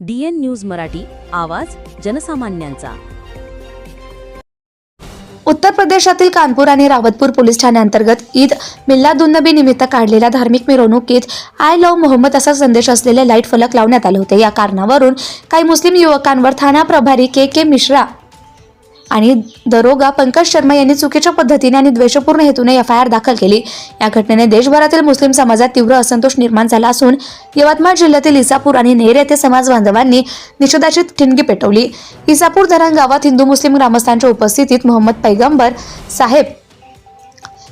DN news Marathi आवाज जनसामान्यांचा. उत्तर प्रदेशातील कानपूर आणि रावतपूर पोलीस ठाण्याअंतर्गत ईद मिल्लादुन्नबी निमित्त काढलेल्या धार्मिक मिरवणुकीत आय लव्ह मोहम्मद असा संदेश असलेले लाइट फलक लावण्यात आले होते. या कारणावरून काही मुस्लिम युवकांवर ठाणा प्रभारी के के मिश्रा आणि दरोगा पंकज शर्मा यांनी चुकीच्या पद्धतीने आणि द्वेषपूर्ण हेतूने एफ आय आर दाखल केली. या घटनेने देशभरातील मुस्लिम समाजात तीव्र असंतोष निर्माण झाला असून यवतमाळ जिल्ह्यातील इसापूर आणि नेर येथे समाज बांधवांनी निषेधाची ठिणगी पेटवली. इसापूर धरण गावात हिंदू मुस्लिम ग्रामस्थांच्या उपस्थितीत मोहम्मद पैगंबर साहेब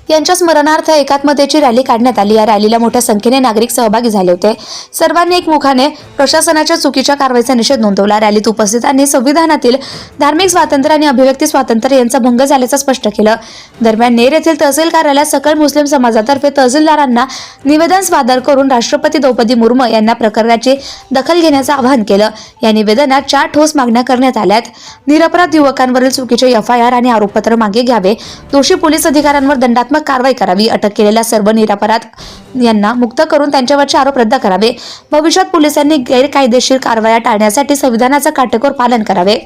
यांच्या स्मरणार्थ एकात्मतेची रॅली काढण्यात आली. या रॅलीला मोठ्या संख्येने नागरिक सहभागी झाले होते. सर्वांनी एकमुखाने प्रशासनाच्या चुकीच्या कारवाईचा निषेध नोंदवला. रॅलीत उपस्थितांनी संविधानातील धार्मिक स्वातंत्र्य आणि अभिव्यक्ती स्वातंत्र्य यांचा भंग झाल्याचं स्पष्ट केलं. दरम्यान नेर येथील तहसील कार्यालयात सकल मुस्लिम समाजातर्फे तहसीलदारांना निवेदन सादर करून राष्ट्रपती द्रौपदी मुर्मू यांना प्रकरणाची दखल घेण्याचं आवाहन केलं. या निवेदनात चार ठोस मागण्या करण्यात आल्यात. निरपराध युवकांवरील चुकीचे एफ आय आर आणि आरोपपत्र मागे घ्यावे. दोषी पोलीस अधिकाऱ्यांवर दंडात्मक कारवाई करावी अटक केलेल्या सर्व निरापराध यांना मुक्त करून त्यांच्यावरचे आरोप रद्द करावे. भविष्यात पोलिसांनी गैरकायदेशीर कारवाया टाळण्यासाठी संविधानाचं काटेकोर पालन करावे.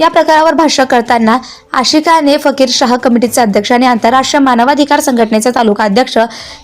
या प्रकारावर भाष्य करताना आशिकाने फकीर शाह कमिटीचे अध्यक्ष आणि आंतरराष्ट्रीय मानवाधिकार संघटनेचे तालुका अध्यक्ष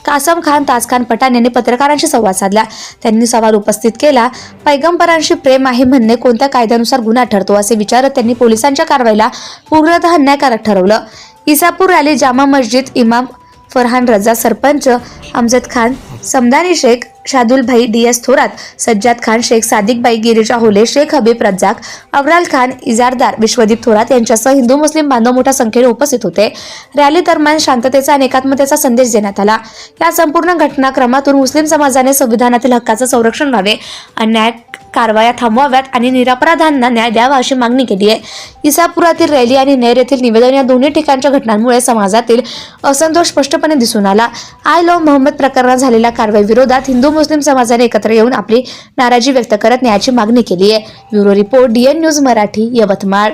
कासम खान ताजखान पठाण यांनी पत्रकारांशी संवाद साधला. त्यांनी सवाल उपस्थित केला पैगंबरांशी प्रेम आहे म्हणणे कोणत्या कायद्यानुसार गुन्हा ठरतो असे विचारत त्यांनी पोलिसांच्या कारवाईला पूर्णतः अन्यायकारक ठरवलं. इसापूर रॅली जामा मस्जिद इमाम फरहान रजा सरपंच अमजद खान समदानी शेख शादुलभाई डी एस थोरात सज्जाद खान शेख सादिकबाई गिरीजा होले शेख हबीब रज्जाक अवराल खान इजारदार विश्वदीप थोरात यांच्यासह हिंदू मुस्लिम बांधव मोठ्या संख्येने उपस्थित होते. रॅली दरम्यान शांततेचा आणि एकात्मतेचा संदेश देण्यात आला. या संपूर्ण घटनाक्रमातून मुस्लिम समाजाने संविधानातील हक्काचं संरक्षण व्हावे. अन्याय कारवाया थांबवाव्यात आणि निरापराधांना न्याय द्यावा अशी मागणी केली आहे. इसापुरातील रॅली आणि नेर येथील निवेदन या दोन्ही ठिकाणच्या घटनांमुळे समाजातील असंतोष स्पष्टपणे दिसून आला. आय लॉ मोहम्मद प्रकरणात झालेल्या कारवाई विरोधात हिंदू मुस्लिम समाजाने एकत्र येऊन आपली नाराजी व्यक्त करत न्यायाची मागणी केली आहे. Bureau report DN news Marathi Yavatmal.